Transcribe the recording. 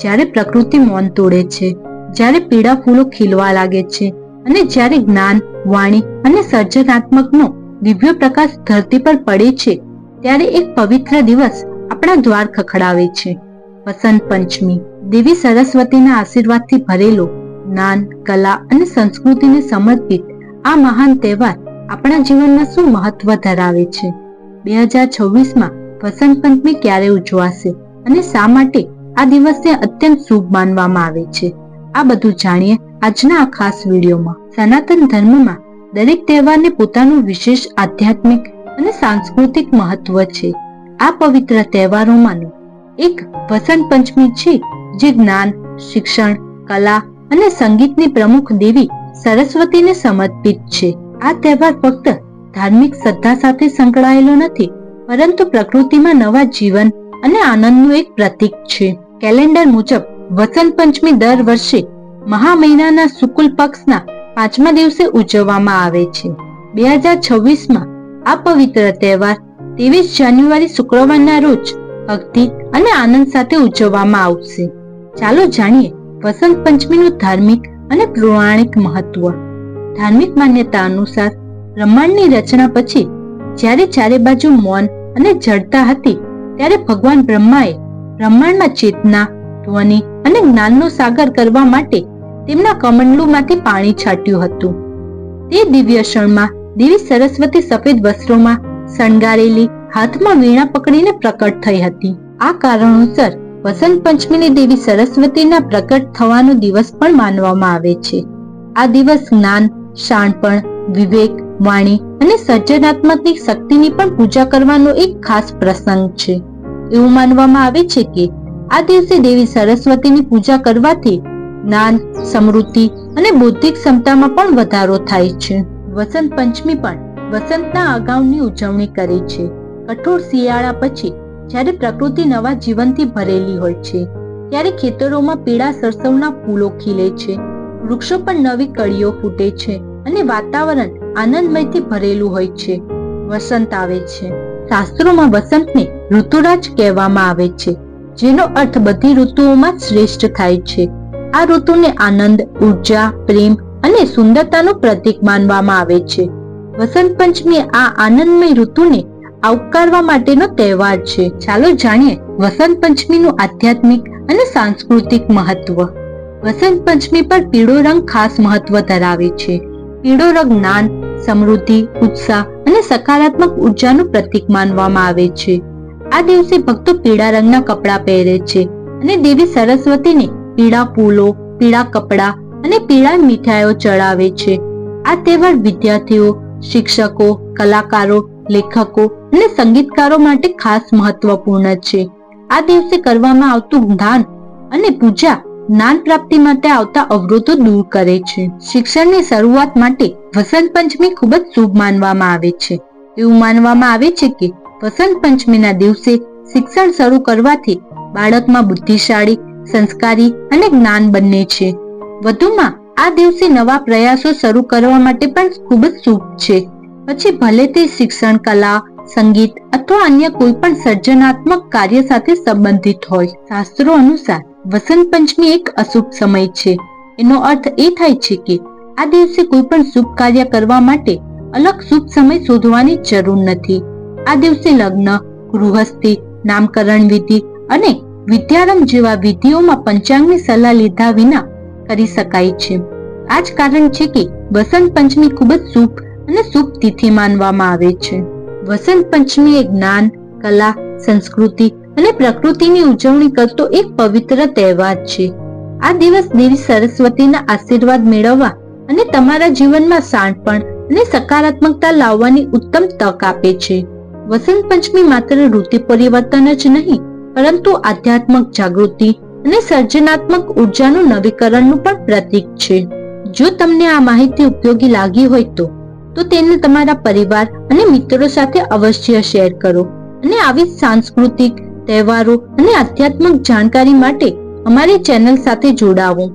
જ્યારે પ્રકૃતિ મૌન તોડે છે, જ્યારે પીળા ફૂલો ખીલવા લાગે છે અને જ્યારે જ્ઞાન, વાણી અને સર્જનાત્મકનો દિવ્ય પ્રકાશ ધરતી પર પડે છે, ત્યારે એક પવિત્ર દિવસ આપણા દ્વાર ખખડાવે છે. વસંત પંચમી, દેવી સરસ્વતીના આશીર્વાદથી ભરેલો જ્ઞાન, કલા અને સંસ્કૃતિને સમર્પિત આ મહાન તહેવાર આપણા જીવનમાં શું મહત્વ ધરાવે છે? બે હજાર છવ્વીસમાં વસંત પંચમી ક્યારે ઉજવાશે અને શા માટે આ દિવસને અત્યંત શુભ માનવામાં આવે છે. આ બધું જાણીએ આજના આ ખાસ વિડીયોમાં. સનાતન ધર્મમાં દરેક તહેવારને પોતાનું વિશેષ આધ્યાત્મિક અને સાંસ્કૃતિક મહત્વ છે. આ પવિત્ર તહેવારોમાંનો એક વસંત પંચમી છે, જે જ્ઞાન, શિક્ષણ, કલા અને સંગીતની પ્રમુખ દેવી સરસ્વતીને સમર્પિત છે. આ તહેવાર ફક્ત ધાર્મિક શ્રદ્ધા સાથે સંકળાયેલો નથી, પરંતુ પ્રકૃતિમાં નવા જીવન અને આનંદનું એક પ્રતીક છે. કેલેન્ડર મુજબ વસંત પંચમી દર વર્ષે મહા મહિનાના શુક્લ પક્ષના પાંચમા દિવસે ઉજવવામાં આવે છે. બે હજાર છવ્વીસમાં આ પવિત્ર તહેવાર ત્રેવીસ જાન્યુઆરી શુક્રવારના રોજ ભક્તિ અને આનંદ સાથે ઉજવવામાં આવશે. ચાલો જાણીએ વસંત પંચમીનું ધાર્મિક અને પૌરાણિક મહત્વ. ધાર્મિક માન્યતા અનુસાર બ્રહ્માંડની રચના પછી જ્યારે ચારે બાજુ મૌન અને જડતા હતી, ત્યારે ભગવાન બ્રહ્માએ બ્રહ્માંડમાં ચેતના, ધ્વનિ અને જ્ઞાનનો સાગર કરવા માટે તેમના કમંડલુમાંથી પાણી છાટ્યું હતું. તે દિવ્ય ક્ષણમાં દેવી સરસ્વતી સફેદ વસ્ત્રોમાં શણગારેલી હાથમાં વીણા પકડીને પ્રકટ થઈ હતી. આ કારણોસર વસંત પંચમીની દેવી સરસ્વતીના પ્રકટ થવાનો દિવસ પણ માનવામાં આવે છે. આ દિવસ જ્ઞાન, શાણપણ, વિવેક, વાણી અને સર્જનાત્મકની શક્તિની પણ પૂજા કરવાનો એક ખાસ પ્રસંગ છે. એવું માનવામાં આવે છે કે આ દિવસે દેવી સરસ્વતીની પૂજા કરવાથી જ્ઞાન, સમૃદ્ધિ અને બૌદ્ધિક ક્ષમતામાં પણ વધારો થાય છે. વસંત પંચમી પણ વસંતના અગાઉની ઉજવણી કરે છે. કઠોર શિયાળા પછી જ્યારે પ્રકૃતિ નવા જીવનથી ભરેલી હોય છે, ત્યારે ખેતરોમાં પીળા સરસવના ફૂલો ખીલે છે. વૃક્ષો પણ નવી કળીઓ ફૂટે છે અને વાતાવરણ આનંદમયથી ભરેલું હોય છે. વસંત આવે છે. શાસ્ત્રોમાં વસંતને ઋતુરાજ કહેવામાં આવે છે, જેનો અર્થ બધી ઋતુઓમાં શ્રેષ્ઠ થાય છે. આ ઋતુને આનંદ, ઊર્જા, પ્રેમ અને સુંદરતાનું પ્રતીક માનવામાં આવે છે. વસંત પંચમી આ આનંદમય ઋતુને આવકારવા માટેનો તહેવાર છે. ચાલો જાણીએ વસંત પંચમીનું આધ્યાત્મિક અને સાંસ્કૃતિક મહત્વ. વસંત પંચમી પર પીળો રંગ ખાસ મહત્વ ધરાવે છે. પીળો રંગ જ્ઞાન સમૃદ્ધિ, ઉત્સાહ અને સકારાત્મક ઉર્જાનું પ્રતીક માનવામાં આવે છે. આ દિવસે ભક્તો પીળા રંગના કપડાં પહેરે છે અને દેવી સરસ્વતીને પીળા ફૂલો, પીળા કપડાં અને પીળા મીઠાઈઓ ચડાવે છે. આ તહેવાર વિદ્યાર્થીઓ, શિક્ષકો, કલાકારો, લેખકો અને સંગીતકારો માટે ખાસ મહત્વપૂર્ણ છે. આ દિવસે કરવામાં આવતું દાન અને પૂજા જ્ઞાન પ્રાપ્તિ માટે આવતા અવરોધો દૂર કરે છે. શિક્ષણની શરૂઆત માટે વસંત પંચમી ખૂબ જ શુભ માનવામાં આવે છે. એવું માનવામાં આવે છે કે વસંત પંચમીના દિવસે શિક્ષણ શરૂ કરવાથી બાળકમાં બુદ્ધિશાળી, સંસ્કારી અને જ્ઞાન બંને છે. વધુમાં, આ દિવસે નવા પ્રયાસો શરૂ કરવા માટે પણ ખૂબ જ શુભ છે. પછી ભલે તે શિક્ષણ, કલા, સંગીત અથવા અન્ય કોઈ પણ સર્જનાત્મક કાર્ય સાથે સંબંધિત હોય. શાસ્ત્રો અનુસાર વસંત પંચમી એક અશુભ સમય છે. એનો અર્થ એ થાય છે કે આ દિવસે કોઈ પણ શુભ કાર્ય કરવા માટે અલગ શુભ સમય શોધવાની જરૂર નથી. આ દિવસે લગ્ન, ગૃહસ્થી, નામકરણ વિધિ અને વિદ્યારંભ જેવા વિધિઓમાં પંચાંગની સલાહ લીધા વિના કરી શકાય છે. આ જ કારણ છે કે વસંત પંચમી ખૂબ જ શુભ અને શુભ તિથિ માનવામાં આવે છે. વસંત પંચમી એ જ્ઞાન, કલા, સંસ્કૃતિ અને પ્રકૃતિની ઉજવણી કરતો એક પવિત્ર તહેવાર છે. આ દિવસ દેવી સરસ્વતીના આશીર્વાદ મેળવવા અને તમારા જીવનમાં શાણપણ અને સકારાત્મકતા લાવવાની ઉત્તમ તક આપે છે. વસંત પંચમી માત્ર ઋતુ પરિવર્તન જ નહીં, પરંતુ આધ્યાત્મક જાગૃતિ અને સર્જનાત્મક ઉર્જાનું નવીકરણનું પણ પ્રતીક છે. જો તમને આ માહિતી ઉપયોગી લાગી હોય તો તો તેને તમારા પરિવાર અને મિત્રો સાથે અવશ્ય શેર કરો અને આવી સાંસ્કૃતિક તહેવારો અને આધ્યાત્મિક જાણકારી માટે અમારી ચેનલ સાથે જોડાવો.